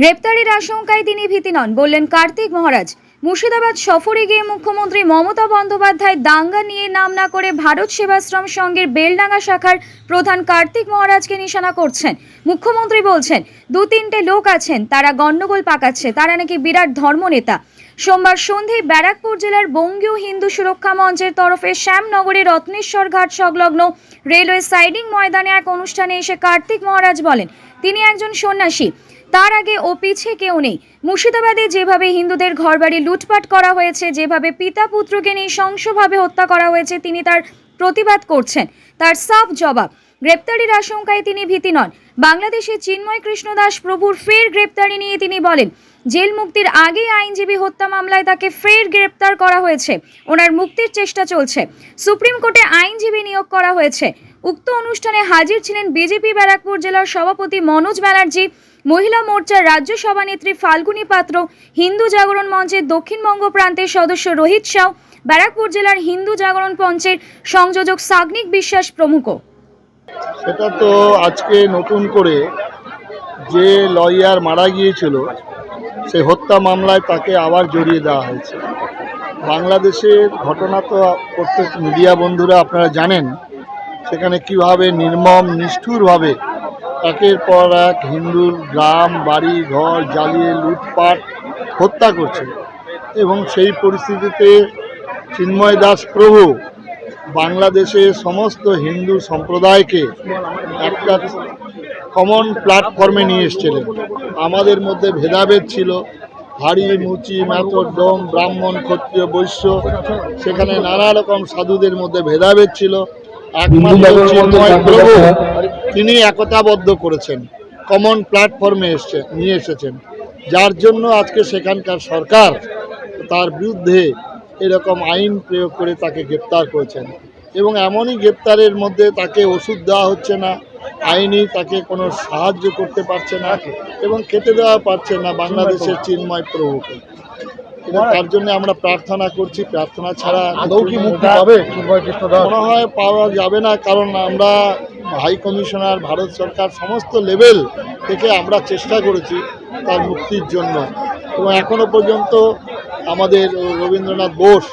গ্রেপ্তারির আশঙ্কায় তিনি ভীতি নন। বললেন, কার্তিক মহারাজ, মুর্শিদাবাদ সফরে গিয়ে মুখ্যমন্ত্রী মমতা বন্দ্যোপাধ্যায় দাঙ্গা নিয়ে নাম না করে ভারত সেবাশ্রম সংঘের বেলডাঙ্গা শাখার প্রধান কার্তিক মহারাজকে নিশানা করছেন। মুখ্যমন্ত্রী বলছেন, দু তিনটে লোক আছেন, তারা গণ্ডগোল পাকাচ্ছে, তারা নাকি বিরাট ধর্মনেতা। সোমবার সন্ধ্যায় ব্যারাকপুর জেলার বঙ্গীয় হিন্দু সুরক্ষা মঞ্চের তরফে শ্যামনগরের রত্নেশ্বর ঘাট সংলগ্ন রেলওয়ে সাইডিং ময়দানে এক অনুষ্ঠানে এসে কার্তিক মহারাজ বলেন, তিনি একজন সন্ন্যাসী। তার আগে ও পিছে কেউ নেই। মুর্শিদাবাদে যেভাবে হিন্দুদের ঘরবাড়ি লুটপাট করা হয়েছে, যেভাবে পিতা পুত্রকে নিয়ে নৃশংসভাবে হত্যা করা হয়েছে, তিনি তার প্রতিবাদ করছেন। তার সাফ জবাব গ্রেপ্তারির আশঙ্কায় তিনি ভীতি নন। বাংলাদেশে চিন্ময় কৃষ্ণ দাস প্রভুর ফের গ্রেপ্তারি নিয়ে তিনি বলেন, জেল মুক্তির আগেই আইনজীবী হত্যা মামলায় তাকে ফের গ্রেপ্তার করা হয়েছে। ওনার মুক্তির চেষ্টা চলছে। সুপ্রিম কোর্টে আইনজীবী নিয়োগ করা হয়েছে। উক্ত অনুষ্ঠানে হাজির ছিলেন বিজেপি, ব্যারাকপুর জেলার সভাপতি মনোজ ব্যানার্জি, মহিলা মোর্চার রাজ্য সভানেত্রী ফাল্গুনী পাত্র, হিন্দু জাগরণ মঞ্চের দক্ষিণবঙ্গ প্রান্তের সদস্য রোহিত সাউ, ব্যারাকপুর জেলার হিন্দু জাগরণ মঞ্চের সংযোজক সাগ্নিক বিশ্বাস প্রমুখ। সেটা তো আজকে নতুন করে যে লয়ার মারা গিয়েছিল সেই হত্যা মামলায় তাকে আবার জড়িয়ে দেওয়া হয়েছে। বাংলাদেশের ঘটনা তো প্রত্যেক মিডিয়া বন্ধুরা আপনারা জানেন, সেখানে কীভাবে নির্মম, নিষ্ঠুরভাবে একের পর এক হিন্দুর গ্রাম, বাড়ি, ঘর জ্বালিয়ে লুটপাট হত্যা করছে। এবং সেই পরিস্থিতিতে চিন্ময় দাস প্রভু বাংলাদেশের সমস্ত হিন্দু সম্প্রদায়কে একটা কমন প্ল্যাটফর্মে নিয়ে এসেছিলেন। আমাদের মধ্যে ভেদাভেদ ছিল। হাড়ি মুচি মেথর ডোম ব্রাহ্মণ ক্ষত্রিয় বৈশ্য সেখানে নানা রকম সাধুদের মধ্যে ভেদাভেদ ছিল। প্রভু তিনি একতাবদ্ধ করেছেন কমন প্ল্যাটফর্মে এসছে নিয়ে এসেছেন। যার জন্য আজকে সেখানকার সরকার তার বিরুদ্ধে এরকম আইন প্রয়োগ করে তাকে গ্রেপ্তার করেছেন। এবং এমনই গ্রেপ্তারের মধ্যে তাকে ওষুধ দেওয়া হচ্ছে না আইনি তাকে কোনো সাহায্য করতে পারছে না এবং খেতে দেওয়া পারছে না বাংলাদেশের চিন্ময় প্রভুকে। তার জন্য আমরা প্রার্থনা করছি প্রার্থনা ছাড়া আদৌ কি মুক্তি পাবে চিন্ময় কৃষ্ণ দাস? মনে হয় পাওয়া যাবে না কারণ আমরা হাই কমিশনার ভারত সরকার সমস্ত লেভেল থেকে আমরা চেষ্টা করেছি তার মুক্তির জন্য। এবং এখনও পর্যন্ত আমাদের রবীন্দ্রনাথ বোস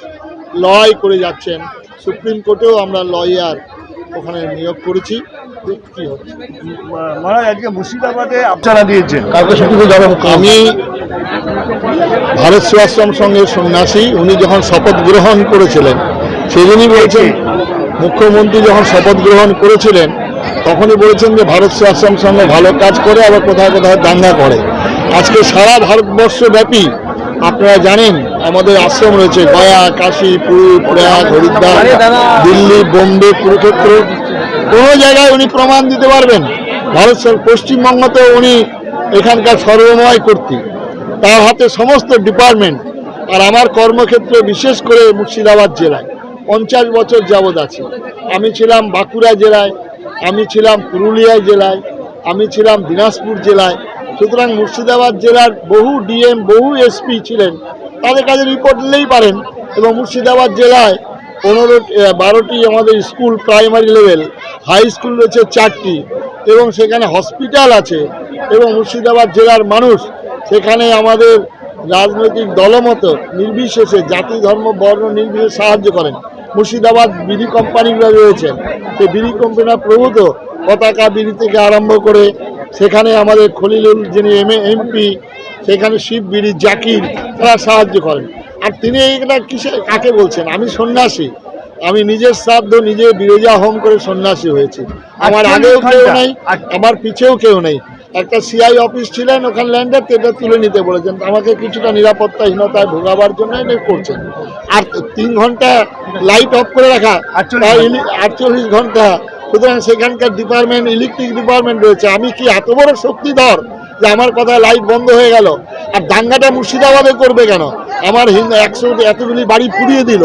লড়াই করে যাচ্ছেন। সুপ্রিম কোর্টেও আমরা লয়ার ওখানে নিয়োগ করেছি। দেখি কি হচ্ছে মহারাজ আজকে মুর্শিদাবাদে আপনারা দিয়েছেন। কালকে সত্যি আমি ভারত সেবাশ্রম সঙ্গে সন্ন্যাসী উনি যখন শপথ গ্রহণ করেছিলেন সেই জন্যই বলেছেন মুখ্যমন্ত্রী যখন শপথ গ্রহণ করেছিলেন তখনই বলেছেন যে ভারত সেবাশ্রম সঙ্গে ভালো কাজ করে আবার কোথাও কোথাও দাঙ্গা করে। আজকে সারা ভারতবর্ষ ব্যাপী আপনারা জানেন আমাদের আশ্রম রয়েছে গয়া কাশী পুরী প্রয়াগ হরিদ্বার দিল্লি বোম্বে কুরুক্ষেত্র। কোনো জায়গায় উনি প্রমাণ দিতে পারবেন। ভারত পশ্চিমবঙ্গতেও উনি এখানকার সর্বময় কর্তৃ। তার হাতে সমস্ত ডিপার্টমেন্ট আর আমার কর্মক্ষেত্র বিশেষ করে মুর্শিদাবাদ জেলায়। পঞ্চাশ বছর যাবৎ আছে। আমি ছিলাম বাঁকুড়া জেলায় আমি ছিলাম পুরুলিয়া জেলায় আমি ছিলাম দিনাজপুর জেলায়। সুতরাং মুর্শিদাবাদ জেলার বহু ডিএম, বহু এসপি ছিলেন। তাদের কাছে রিপোর্ট নিলেই পারেন এবং মুর্শিদাবাদ জেলায় পনেরো বারোটি আমাদের school primary level high school রয়েছে চারটি এবং সেখানে হসপিটাল আছে এবং মুর্শিদাবাদ জেলার মানুষ সেখানে আমাদের রাজনৈতিক দলমত নির্বিশেষে জাতি, ধর্ম, বর্ণ নির্বিশেষে সাহায্য করেন। মুর্শিদাবাদ বিড়ি কোম্পানিগুলো রয়েছেন সেই বিড়ি কোম্পানির প্রভূত পতাকা বিড়ি থেকে আরম্ভ করে সেখানে আমাদের খলিলুল যিনি এম এমপি সেখানে শিব বিড়ি জাকির তারা সাহায্য করেন। আর তিনি এইটা কিসে কাকে বলছেন? আমি সন্ন্যাসী। আমি নিজের শ্রাদ্ধ নিজে বিরোজা হোম করে সন্ন্যাসী হয়েছি। আমার আগেও কেউ নেই আমার পিছেও কেউ নেই। একটা সিআই অফিস ছিলেন ওখানে ল্যান্ডার এটা তুলে নিতে বলেছেন। আমাকে কিছুটা নিরাপত্তাহীনতায় ভোগাবার জন্য এটা করছেন। আর তিন ঘণ্টা লাইট অফ করে রাখা আটচল্লিশ ঘণ্টা সুতরাং সেখানকার ডিপার্টমেন্ট ইলেকট্রিক ডিপার্টমেন্ট রয়েছে। আমি কি এত বড় শক্তিধর যে আমার কথা লাইট বন্ধ হয়ে গেল? আর দাঙ্গাটা মুর্শিদাবাদে করবে কেন? আমার একশো এতগুলি বাড়ি পুড়িয়ে দিল,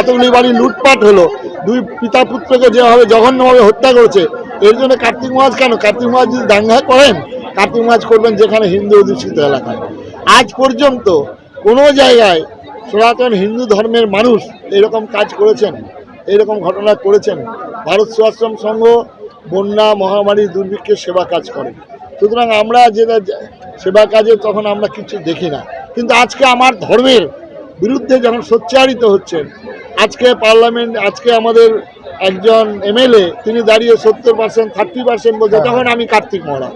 এতগুলি বাড়ি লুটপাট হলো। দুই পিতা পুত্রকে যেভাবে জঘন্যভাবে হত্যা করেছে, এর জন্য কার্তিক মাস কেন? কার্তিক মাস যদি দাঙ্গা করেন, কার্তিক মাস করবেন যেখানে হিন্দু অধিষ্ঠিত এলাকায়। আজ পর্যন্ত কোনো জায়গায় সনাতন হিন্দু ধর্মের মানুষ এরকম কাজ করেছেন। এরকম ঘটনা করেছেন। ভারত সুয়াশ্রম সংঘ বন্যা মহামারী দুর্ভিক্ষের সেবা কাজ করে। সুতরাং আমরা যেটা সেবা কাজে তখন আমরা কিছু দেখি না। কিন্তু আজকে আমার ধর্মের বিরুদ্ধে যখন সোচ্চারিত হচ্ছেন আজকে পার্লামেন্ট আজকে আমাদের একজন এমএলএ তিনি দাঁড়িয়ে সত্তর পার্সেন্ট থার্টি পার্সেন্ট বলছে তখন আমি কার্তিক মহারাজ।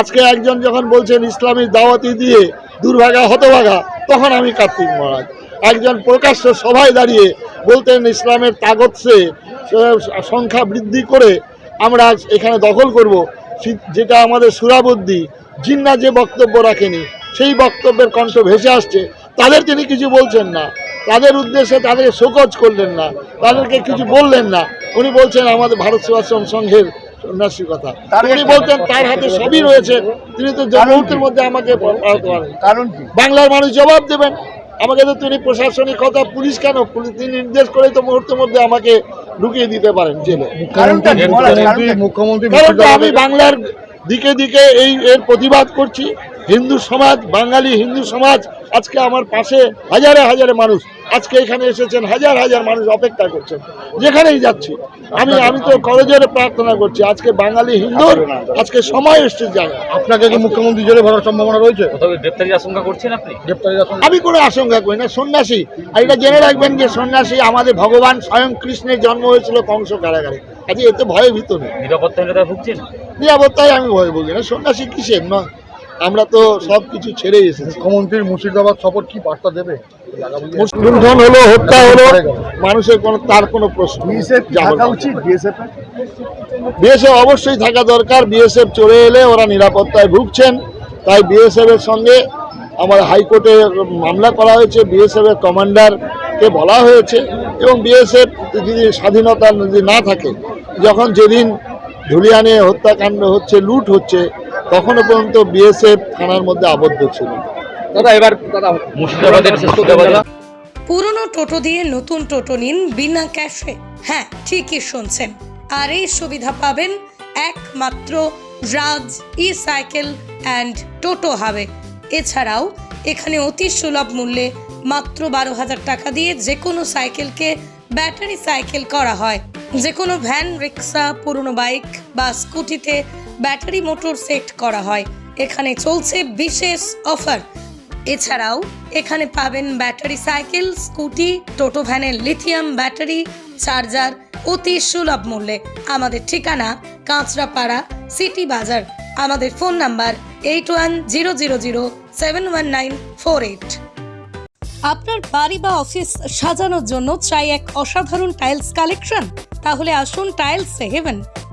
আজকে একজন যখন বলছেন ইসলামী দাওয়াতি দিয়ে দুর্ভাগা হতভাগা তখন আমি কার্তিক মহারাজ। একজন প্রকাশ্য সভায় দাঁড়িয়ে বলতেন ইসলামের তাগতসে সংখ্যা বৃদ্ধি করে আমরা এখানে দখল করব। যেটা আমাদের সুরাবুদ্ধি জিন্না যে বক্তব্য রাখেনি সেই বক্তব্যের কণ্ঠ ভেসে আসছে। তাদের তিনি কিছু বলছেন না। তাদের উদ্দেশ্যে তাদেরকে শোকজ করলেন না। তাদেরকে কিছু বললেন না। উনি বলছেন আমাদের ভারত সেবাশ্রম সংঘের সন্ন্যাসীর কথা উনি বলছেন তার হাতে সবই রয়েছে। তিনি তো মুহূর্তের মধ্যে আমাকে পারেন কারণ বাংলার মানুষ জবাব দেবেন। আমাকে তো তিনি প্রশাসনিক কথা পুলিশ কেন? পুলিশ তিনি নির্দেশ করে তো মুহূর্তের মধ্যে আমাকে ঢুকিয়ে দিতে পারেন জেলে। কারণটা আমি বাংলার দিকে দিকে এই এর প্রতিবাদ করছি। হিন্দু সমাজ বাঙালি হিন্দু সমাজ আজকে আমার পাশে হাজারে হাজারে মানুষ আজকে এখানে এসেছেন হাজার হাজার মানুষ অপেক্ষা করছেন। যেখানেই যাচ্ছি আমি আমি তো করজোরে প্রার্থনা করছি আজকে বাঙালি হিন্দুর আজকে সময় এসছে জায়গা আপনাকে কি মুখ্যমন্ত্রী জেলে ভরার সম্ভাবনা রয়েছে? গ্রেপ্তারির আশঙ্কা করছেন আপনি? আমি কোনো আশঙ্কা করি না সন্ন্যাসী। আর এটা জেনে রাখবেন যে সন্ন্যাসী আমাদের ভগবান স্বয়ং কৃষ্ণের জন্ম হয়েছিল কংস কারাগারে। আজকে এতে ভয়ে ভীত নেই। নিরাপত্তাহীনতায় ভুগছেন? নিরাপত্তায় আমি ভয় ভুগি না সন্ন্যাসী কিসের? নয়। আমরা তো সব কিছু ছেড়ে এসেছি মুখ্যমন্ত্রীর মুর্শিদাবাদ সফর কি বার্তা দেবে? লুণ্ঠন হলো হত্যা হলো। মানুষের কোনো তার কোনো প্রশ্ন বিএসএফ অবশ্যই থাকা দরকার। বিএসএফ চলে এলে ওরা নিরাপত্তায় ভুগছেন। তাই বিএসএফ এর সঙ্গে আমার হাইকোর্টে মামলা করা হয়েছে। বিএসএফ এর কমান্ডারকে বলা হয়েছে। এবং বিএসএফ যদি স্বাধীনতা যদি না থাকে যখন যেদিন ধুলিয়ানে হত্যাকাণ্ড হচ্ছে লুট হচ্ছে তখনও পর্যন্ত বিএসএফ থানার মধ্যে আবদ্ধ ছিল দাদা এবার দাদা মুর্শিদাবাদের মুর্শিদাবাদের পুরনো টোটো দিয়ে নতুন টোটো নিন বিনা ক্যাশে। হ্যাঁ ঠিকই শুনছেন। আর এই সুবিধা পাবেন একমাত্র রাজ ই সাইকেল অ্যান্ড টোটো হাবে। এছাড়াও এখানে অতি সুলভ মূল্যে মাত্র বারো হাজার টাকা দিয়ে যে কোনো সাইকেলকে ব্যাটারি সাইকেল করা হয়। যে কোনো ভ্যান রিক্সা পুরনো বাইক বা স্কুটিতে ব্যাটারি মোটর সেট করা হয়। এখানে চলছে বিশেষ অফার। এছাড়াও এখানে পাবেন ব্যাটারি সাইকেল, স্কুটি, টোটো ভ্যানের লিথিয়াম ব্যাটারি, চার্জার অতি সুলভ মূল্যে। আমাদের ঠিকানা কাঁচরাপাড়া সিটি বাজার। আমাদের phone number eight one zero zero zero seven one nine four eight. আপনার বাড়ি বা অফিস সাজানোর জন্য চাই এক অসাধারণ টাইলস কালেকশন? তাহলে আসুন tiles heaven.